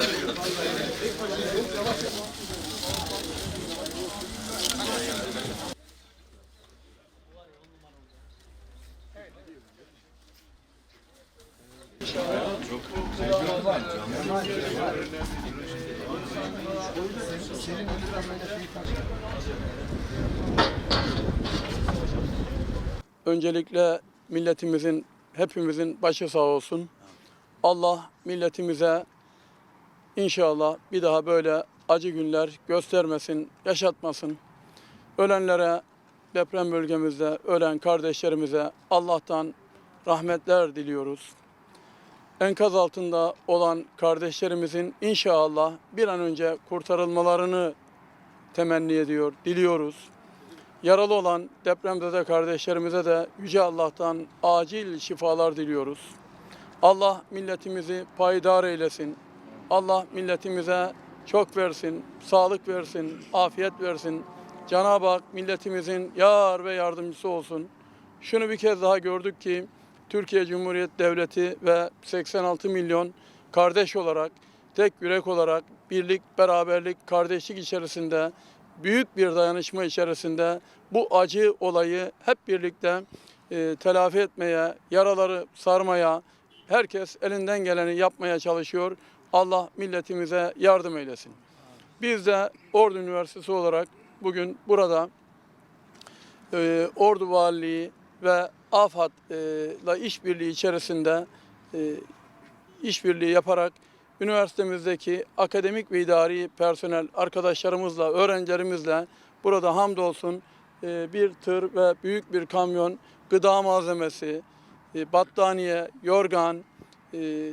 Evet. Öncelikle milletimizin, hepimizin başı sağ olsun. Allah milletimize inşallah bir daha böyle acı günler göstermesin, yaşatmasın. Ölenlere, deprem bölgemizde ölen kardeşlerimize Allah'tan rahmetler diliyoruz. Enkaz altında olan kardeşlerimizin inşallah bir an önce kurtarılmalarını temenni ediyor, diliyoruz. Yaralı olan depremzede kardeşlerimize de Yüce Allah'tan acil şifalar diliyoruz. Allah milletimizi payidar eylesin. Allah milletimize çok versin, sağlık versin, afiyet versin. Cenab-ı Hak milletimizin yar ve yardımcısı olsun. Şunu bir kez daha gördük ki Türkiye Cumhuriyet Devleti ve 86 milyon kardeş olarak, tek yürek olarak birlik, beraberlik, kardeşlik içerisinde büyük bir dayanışma içerisinde bu acı olayı hep birlikte e, telafi etmeye, yaraları sarmaya, herkes elinden geleni yapmaya çalışıyor. Allah milletimize yardım eylesin. Biz de Ordu Üniversitesi olarak bugün burada e, Ordu Valiliği ve AFAD'la işbirliği içerisinde e, işbirliği yaparak üniversitemizdeki akademik ve idari personel arkadaşlarımızla, öğrencilerimizle burada hamdolsun e, bir tır ve büyük bir kamyon gıda malzemesi, e, battaniye, yorgan, e,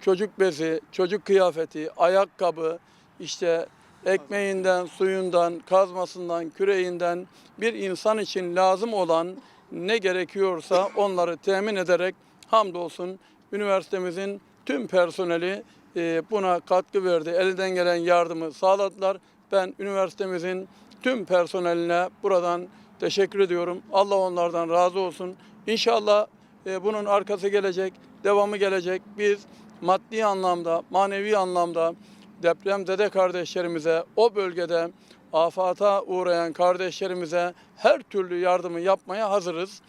çocuk bezi, çocuk kıyafeti, ayakkabı, işte ekmeğinden, suyundan, kazmasından, küreğinden bir insan için lazım olan ne gerekiyorsa onları temin ederek hamdolsun üniversitemizin tüm personeli e, buna katkı verdi. Elden gelen yardımı sağladılar. Ben üniversitemizin tüm personeline buradan teşekkür ediyorum. Allah onlardan razı olsun. İnşallah e, bunun arkası gelecek, devamı gelecek. Biz maddi anlamda, manevi anlamda depremzede kardeşlerimize, o bölgede afata uğrayan kardeşlerimize her türlü yardımı yapmaya hazırız.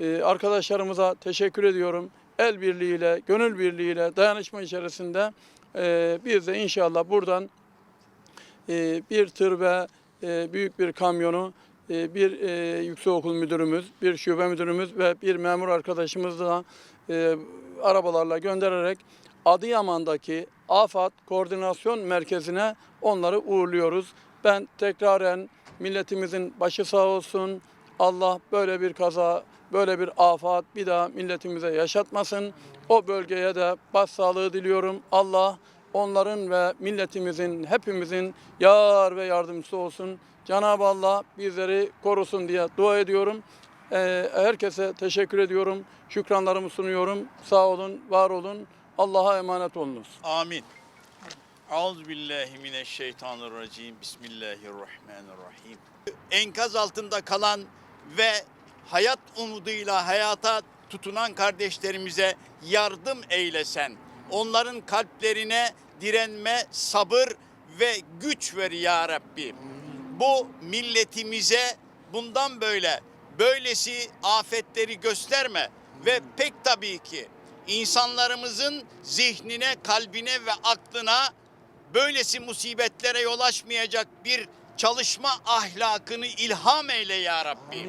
Ee, arkadaşlarımıza teşekkür ediyorum. El birliğiyle, gönül birliğiyle, dayanışma içerisinde e, biz de inşallah buradan e, bir tır ve e, büyük bir kamyonu e, bir e, yüksekokul müdürümüz, bir şube müdürümüz ve bir memur arkadaşımız da e, arabalarla göndererek Adıyaman'daki AFAD Koordinasyon Merkezi'ne onları uğurluyoruz. Ben tekraren milletimizin başı sağ olsun. Allah böyle bir kaza, böyle bir afat bir daha milletimize yaşatmasın. O bölgeye de başsağlığı diliyorum. Allah onların ve milletimizin, hepimizin yar ve yardımcısı olsun. Cenab-ı Allah bizleri korusun diye dua ediyorum. Ee, herkese teşekkür ediyorum. Şükranlarımı sunuyorum. Sağ olun, var olun. Allah'a emanet olunuz. Amin. Euzubillahimineşşeytanirracim. Bismillahirrahmanirrahim. Enkaz altında kalan ve hayat umuduyla hayata tutunan kardeşlerimize yardım eylesen. Onların kalplerine direnme, sabır ve güç ver ya Rabbi. Bu milletimize bundan böyle böylesi afetleri gösterme ve pek tabii ki insanlarımızın zihnine, kalbine ve aklına böylesi musibetlere yol açmayacak bir çalışma ahlakını ilham eyle ya Rabbi.